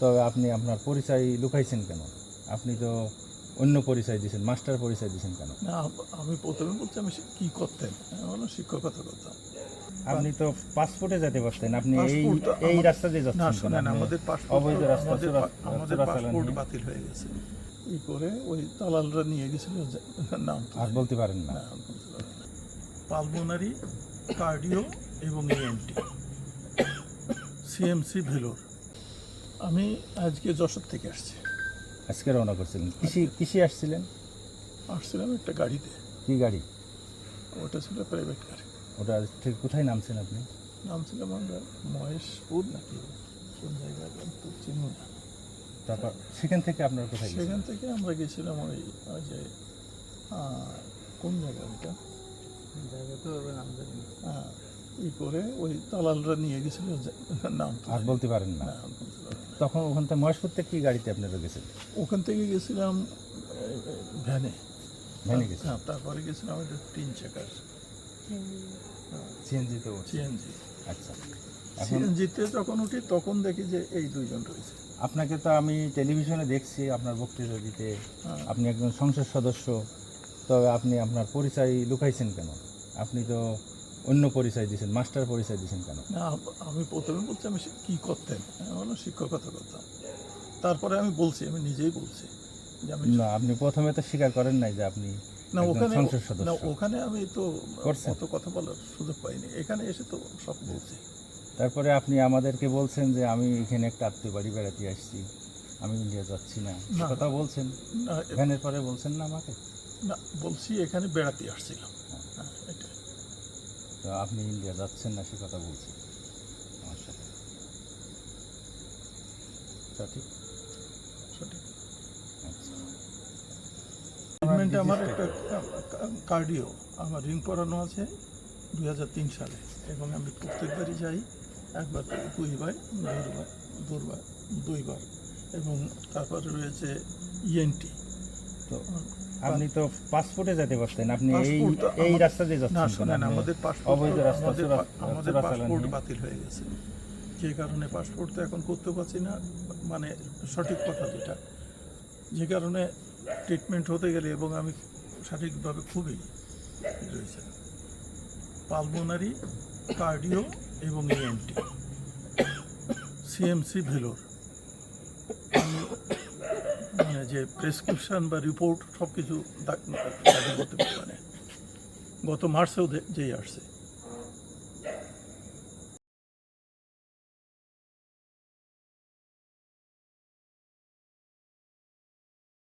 তবে আপনি আপনার পরিচয় লুকাইছেন কেন? আপনি তো অন্য পরিচয় দিয়েছেন মাস্টার পরিচয় দিয়েছেন কেন? না আমি প্রথমে বলছি আমি কি করতেন? আমি শিক্ষকতা করতাম আপনি তো পাসপোর্টে যেতে পারতেন আপনি এই এই রাস্তা দিয়ে না যাচ্ছেন? শোনেন আমাদের পাসপোর্ট অবৈধ রাস্তা আমাদের পাসপোর্ট বাতিল হয়ে গেছে। ই করে ওই দালালরা নিয়ে গেছিল নাম আর বলতে পারেন না। না, না। পালমোনারি কার্ডিও এবং ইএনটি সিএমসি ভেলোর। আমি আজকে যশোর থেকে আসছি। আজকে রওনা করছিলেন কৃষি কৃষি আসছিলেন? আসছিলাম একটা গাড়িতে। কি গাড়ি? ওটা ছিল প্রাইভেট গাড়ি। ওটা ঠিক কোথায় নামছেন আপনি? নামছিলাম আমরা মহেশপুর নাকি? কোন জায়গায় তো চিনি না। তারপর সেখান থেকে আপনার কোথায় সেখান থেকে আমরা গেছিলাম ওই ওই যে কোন জায়গা ওইটা? জায়গা তো এবার নাম জানি। আহ, ই করে ওই দালালরা নিয়ে গেছিল নাম আর বলতে পারেন না। তখন ওখান থেকে মহেশপুর থেকে কি গাড়িতে আপনারা গেছেন ওখান থেকে গেছিলাম ভ্যানে। ভ্যানে গেছেন হ্যাঁ তারপরে গেছিলাম যে তিন চাকার। সিএনজি তো সিএনজি। আচ্ছা। সিএনজিতে যখন উঠি তখন দেখি যে এই দুইজন রয়েছে। আপনাকে তো আমি টেলিভিশনে দেখছি আপনার বক্তৃতা দিতে হ্যাঁ। আপনি একজন সংসদ সদস্য তবে আপনি আপনার পরিচয় লুকাইছেন কেন? আপনি তো অন্য পরিচয় দিয়েছেন মাস্টার পরিচয় দিয়েছেন কেন? না আমি প্রথমে বলছি আমি কি করতেন? আমি শিক্ষকতা করতাম তারপরে আমি বলছি আমি নিজেই বলছি যে আমি না আপনি প্রথমে তো স্বীকার করেন নাই যে আপনি না ওখানে না ওখানে আমি তো? অত কথা বলার সুযোগ পাইনি। এখানে এসে তো সব বলছি। তারপরে আপনি আমাদেরকে বলছেন যে আমি এখানে একটা আত্মীয় বাড়ি বেড়াতে আসছি আমি ইন্ডিয়া যাচ্ছি না। কথা বলছেন? না ভ্যানের পরে বলছেন না আমাকে? না বলছি এখানে বেড়াতে আসছিলাম। তো আপনি ইন্ডিয়া যাচ্ছেন না সে কথা বলছি। আমার সাথে। সঠিক? সঠিক। আচ্ছা। ট্রিটমেন্টে আমার একটা কার্ডিও আমার রিং করানো আছে দু হাজার তিন সালে। এবং আমি প্রত্যেকবারই যাই একবার দুইবার দুইবার দুইবার এবং তারপরে রয়েছে E ইএনটি তো আপনি তো পাসপোর্টে যেতে পারতেন আপনি এই এই রাস্তা দিয়ে না যাচ্ছেন কেন? শোনেন আমাদের পাসপোর্ট অবৈধ রাস্তা আমাদের পাসপোর্ট বাতিল হয়ে গেছে। যে কারণে পাসপোর্ট তো এখন করতে পারছি না মানে সঠিক কথা যেটা। যে কারণে ট্রিটমেন্ট হতে গেলে এবং আমি সঠিকভাবে খুবই রয়েছে। পালমোনারি কার্ডিও এবং E ইএনটি সিএমসি ভেলোর। আমি যে প্রেসক্রিপশন বা রিপোর্ট সব কিছু করতে পারি। গত মার্চেও যেই আসছে।